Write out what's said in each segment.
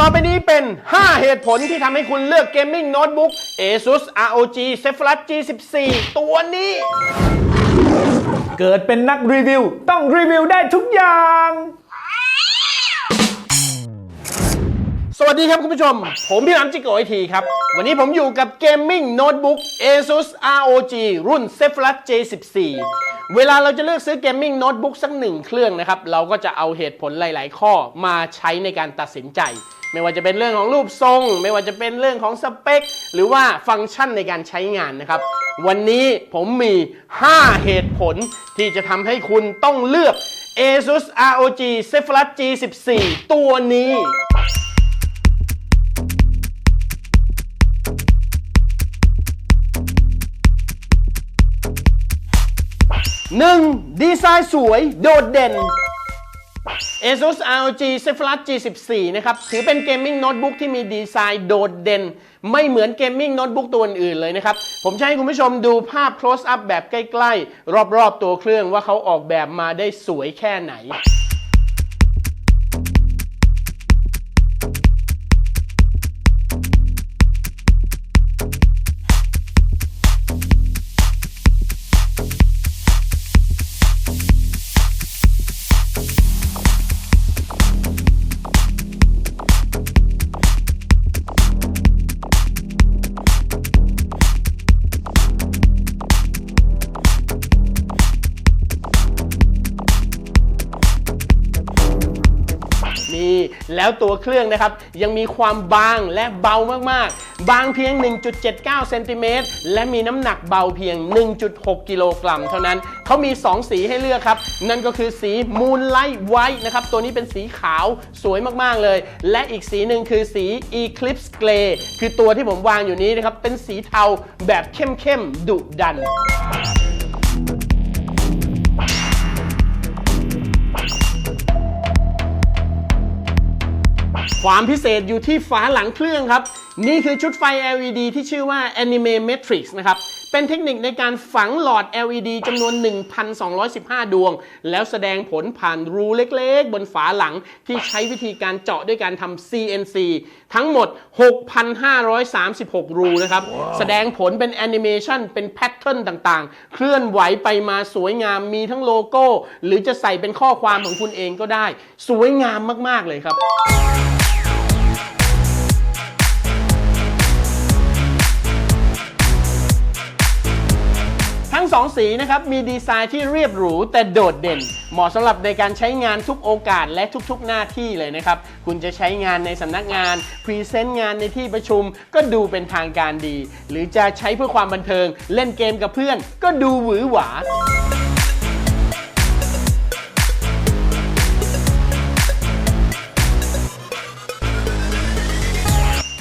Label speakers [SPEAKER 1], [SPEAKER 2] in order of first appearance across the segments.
[SPEAKER 1] ต่อไปนี้เป็น 5 เหตุผลที่ทำให้คุณเลือกเกมมิ่งโน้ตบุ๊ก ASUS ROG Zephyrus G14 ตัวนี้
[SPEAKER 2] เกิดเป็นนักรีวิว ต้องรีวิวได้ทุกอย่าง
[SPEAKER 1] สวัสดีครับคุณผู้ชม ผมพี่น้ำจิโกไอทีครับ วันนี้ผมอยู่กับเกมมิ่งโน้ตบุ๊ก ASUS ROG รุ่น Zephyrus J14 เวลาเราจะเลือกซื้อเกมมิ่งโน้ตบุ๊กสักหนึ่งเครื่องนะครับ เราก็จะเอาเหตุผลหลาย ๆ ข้อมาใช้ในการตัดสินใจ ไม่ว่าจะเป็นเรื่องของรูปทรง ไม่ว่าจะเป็นเรื่องของสเปค หรือว่าฟังก์ชันในการใช้งานนะครับ วันนี้ผมมี 5 เหตุผลที่จะทำให้คุณต้องเลือก ASUS ROG Zephyrus G14 ตัวนี้ 1. ดีไซน์สวย โดดเด่น ASUS ROG Zephyrus G14 นะครับ ถือเป็นเกมมิ่งโน้ตบุ๊กที่มีดีไซน์โดดเด่น ไม่เหมือนเกมมิ่งโน้ตบุ๊กตัวอื่นเลยนะครับ ผมจะให้คุณผู้ชมดูภาพ close up แบบใกล้ ๆ รอบ ๆ ตัวเครื่องว่าเขาออกแบบมาได้สวยแค่ไหน แล้วตัวเครื่องนะครับ ยังมีความบางและเบามากๆ บางเพียง 1.79 เซนติเมตร และมีน้ำหนักเบาเพียง 1.6 กิโลกรัมเท่านั้น เขามี 2 สีให้เลือกครับ นั่นก็คือสี Moonlight White นะครับ ตัวนี้เป็นสีขาวสวยมากๆเลย และอีกสีหนึ่งคือสี Eclipse Grey คือตัวที่ผมวางอยู่นี้นะครับ เป็นสีเทาแบบเข้มๆดุดัน ความพิเศษอยู่ที่ฝาหลังเครื่องครับ นี่คือชุดไฟ LED ที่ชื่อว่า Anime Matrix นะครับเป็นเทคนิคในการฝังหลอด LED จำนวน 1,215 ดวง แล้วแสดงผลผ่านรูเล็กๆ บนฝาหลังที่ใช้วิธีการเจาะด้วยการทำ CNC ทั้งหมด 6,536 รูนะครับแสดงผลเป็นแอนิเมชันเป็นแพทเทิร์นต่างๆ เคลื่อนไหวไปมาสวยงามมีทั้งโลโก้ หรือจะใส่เป็นข้อความของคุณเองก็ได้ สวยงามมากๆเลยครับ งสองสีนะครับ มีดีไซน์ที่เรียบหรูแต่โดดเด่น เหมาะสำหรับในการใช้งานทุกโอกาสและทุกๆหน้าที่เลยนะครับ คุณจะใช้งานในสำนักงาน พรีเซนต์งานในที่ประชุม ก็ดูเป็นทางการดี หรือจะใช้เพื่อความบันเทิง เล่นเกมกับเพื่อน ก็ดูหวือหวา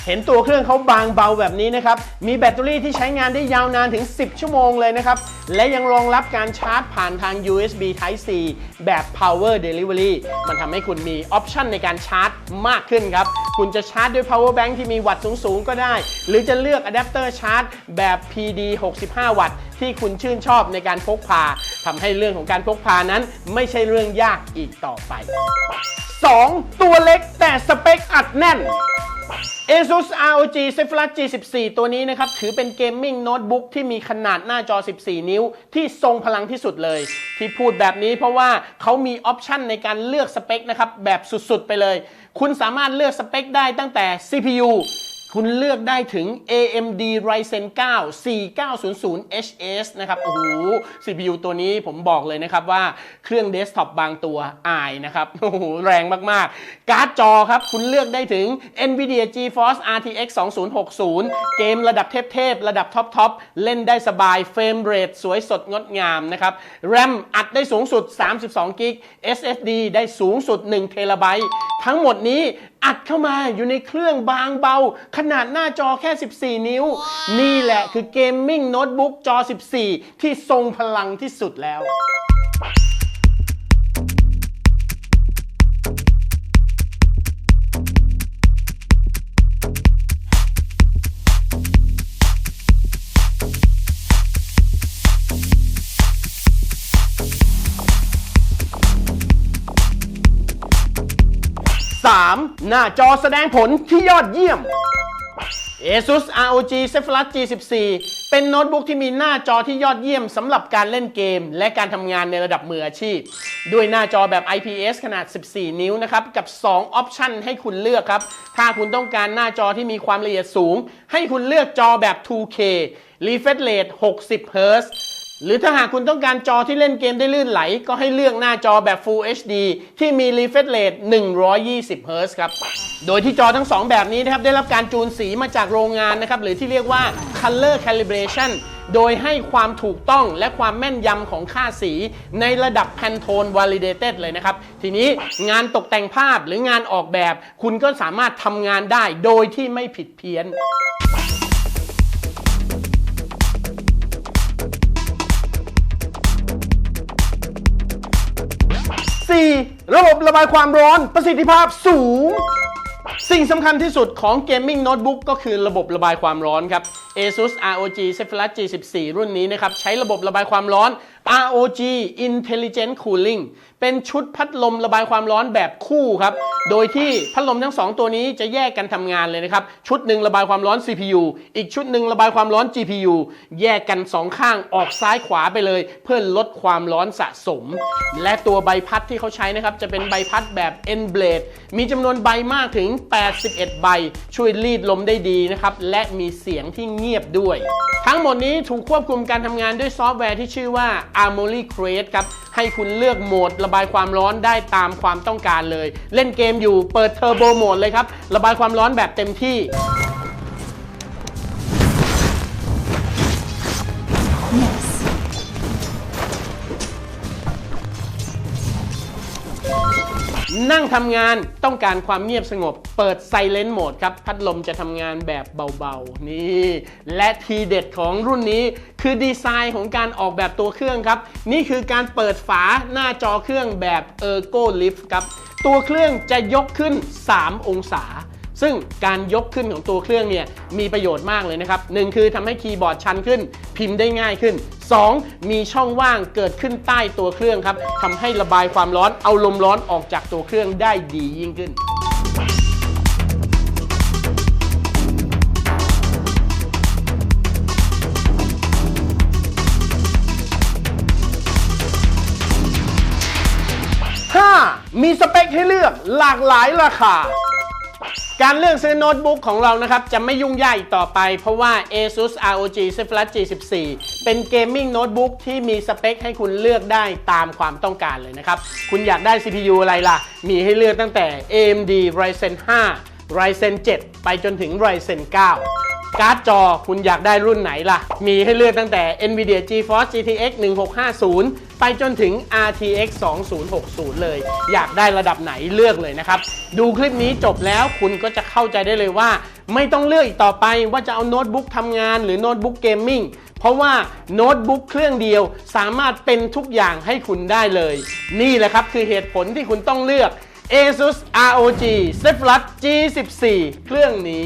[SPEAKER 1] เห็นตัวเครื่องเขาบางเบาแบบนี้นะครับ มีแบตเตอรี่ที่ใช้งานได้ยาวนานถึง 10 ชั่วโมงเลยนะครับ และยังรองรับการชาร์จผ่านทาง USB Type C แบบ Power Delivery มันทำให้คุณมีออปชันในการชาร์จมากขึ้นครับ คุณจะชาร์จด้วย power bank ที่มีวัตต์สูง ๆ ก็ได้ หรือจะเลือกอะแดปเตอร์ชาร์จแบบ PD 65 วัตต์ที่คุณชื่นชอบในการพกพาทำให้เรื่องของการพกพานั้น ไม่ใช่เรื่องยากอีกต่อไป 2. ตัวเล็กแต่สเปคอัดแน่น ASUS ROG Zephyrus G14 ตัวนี้นะครับ ถือเป็นเกมมิ่งโน้ตบุ๊กที่มีขนาดหน้าจอ 14 นิ้ว ที่ทรงพลังที่สุดเลย ที่พูดแบบนี้เพราะว่าเขามีออปชันในการเลือกสเปคนะครับ แบบสุดๆ ไปเลย คุณสามารถเลือกสเปคได้ตั้งแต่ CPU คุณเลือกได้ถึง AMD Ryzen 9 4900 HS นะครับ โอ้โห CPU ตัวนี้ผมบอกเลยนะครับว่าเครื่องเดสก์ท็อปบางตัวอายนะครับ โอ้โห แรงมาก ๆ การ์ดจอครับ คุณเลือกได้ถึง NVIDIA GeForce RTX 2060 เกมระดับเทพ ๆ ระดับท็อป ๆ เล่นได้สบาย เฟรมเรทสวยสดงดงามนะครับ RAM อัดได้สูงสุด32กิก SSD ได้สูงสุด1เทราไบต์ทั้งหมดนี้ อัดเข้ามาอยู่ในเครื่องบางเบา ขนาดหน้าจอแค่ 14 นิ้ว นี่แหละคือเกมมิ่งโน้ตบุ๊กจอ 14 ที่ทรงพลังที่สุดแล้ว 3. หน้าจอแสดงผลที่ยอดเยี่ยม ASUS ROG Zephyrus G14 เป็นโน้ตบุ๊กที่มีหน้าจอที่ยอดเยี่ยมสำหรับการเล่นเกม และการทำงานในระดับมืออาชีพ ด้วยหน้าจอแบบ IPS ขนาด 14 นิ้วนะครับ กับ 2 ออปชันให้คุณเลือกครับ ถ้าคุณต้องการหน้าจอที่มีความละเอียดสูง ให้คุณเลือกจอแบบ 2K refresh rate 60 Hz หรือถ้าหากคุณต้องการจอที่เล่นเกมได้ลื่นไหล ก็ให้เลือกหน้าจอแบบ Full HD ที่มี refresh rate 120 Hz ครับ โดยที่จอทั้ง 2 แบบนี้นะครับ ได้รับการจูนสีมาจากโรงงานนะครับ หรือที่เรียกว่า color calibration โดยให้ความถูกต้องและความแม่นยำของค่าสีในระดับ Pantone validated เลยนะครับ ทีนี้งานตกแต่งภาพหรืองานออกแบบ คุณก็สามารถทำงานได้โดยที่ไม่ผิดเพี้ยน 4. ระบบระบายความร้อนประสิทธิภาพสูง สิ่งสำคัญที่สุดของเกมมิ่งโน้ตบุ๊กก็คือระบบระบายความร้อนครับ ASUS ROG Zephyrus G14 รุ่นนี้นะครับ ใช้ระบบระบายความร้อน ROG Intelligent Cooling เป็นชุดพัดลมระบายความร้อนแบบคู่ครับ โดยที่พัดลมทั้ง 2 ตัวนี้จะแยกกันทำงานเลยนะครับ ชุดหนึ่งระบายความร้อน CPU อีกชุดหนึ่งระบายความร้อน GPU แยกกัน 2 ข้างออกซ้ายขวาไปเลย เพื่อลดความร้อนสะสม และตัวใบพัดที่เขาใช้นะครับ จะเป็นใบพัดแบบ N blade มีจำนวนใบมากถึง 81 ใบ ช่วยรีดลมได้ดีนะครับ และมีเสียงที่เงียบด้วย ทั้งหมดนี้ถูกควบคุมการทำงานด้วยซอฟต์แวร์ที่ชื่อว่า Armory Crate ครับ ให้คุณเลือกโหมดระบายความร้อนได้ตามความต้องการเลย เล่นเกมอยู่เปิดเทอร์โบโหมดเลยครับ ระบายความร้อนแบบเต็มที่ นั่งทำงานต้องการความเงียบสงบ เปิดไซเลนต์โหมดครับ พัดลมจะทำงานแบบเบาๆ นี่ และทีเด็ดของรุ่นนี้คือดีไซน์ของการออกแบบตัวเครื่องครับ นี่คือการเปิดฝาหน้าจอเครื่องแบบ Ergo Lift ครับ ตัวเครื่องจะยกขึ้น 3 องศา ซึ่งการยกขึ้นของตัวเครื่องเนี่ยมีประโยชน์มากเลยนะครับหนึ่งคือทำให้คีย์บอร์ดชันขึ้น พิมพ์ได้ง่ายขึ้น 2. มีช่องว่างเกิดขึ้นใต้ตัวเครื่องครับทำให้ระบายความร้อนเอาลมร้อนออกจากตัวเครื่องได้ดียิ่งขึ้นมีสเปคให้เลือกหลากหลายราคา การเลือกซื้อโน้ตบุ๊กของเรานะครับ จะไม่ยุ่งยากอีกต่อไป เพราะว่า ASUS ROG Zephyrus G14 เป็นเกมมิ่งโน้ตบุ๊กที่มีสเปคให้คุณเลือกได้ตามความต้องการเลยนะครับ คุณอยากได้ CPU อะไรล่ะ มีให้เลือกตั้งแต่ AMD Ryzen 5 Ryzen 7 ไปจนถึง Ryzen 9 การ์ดจอคุณอยากได้รุ่นไหนล่ะ มีให้เลือกตั้งแต่ NVIDIA GeForce GTX 1650 ไปจนถึง RTX 2060 เลย อยากได้ระดับไหนเลือกเลยนะครับ ดูคลิปนี้จบแล้วคุณก็จะเข้าใจได้เลยว่า ไม่ต้องเลือกอีกต่อไปว่าจะเอาโน้ตบุ๊กทำงานหรือโน้ตบุ๊กเกมมิ่งเพราะว่าโน้ตบุ๊กเครื่องเดียวสามารถเป็นทุกอย่างให้คุณได้เลย นี่แหละครับคือเหตุผลที่คุณต้องเลือก ASUS ROG Zephyrus G14 เครื่องนี้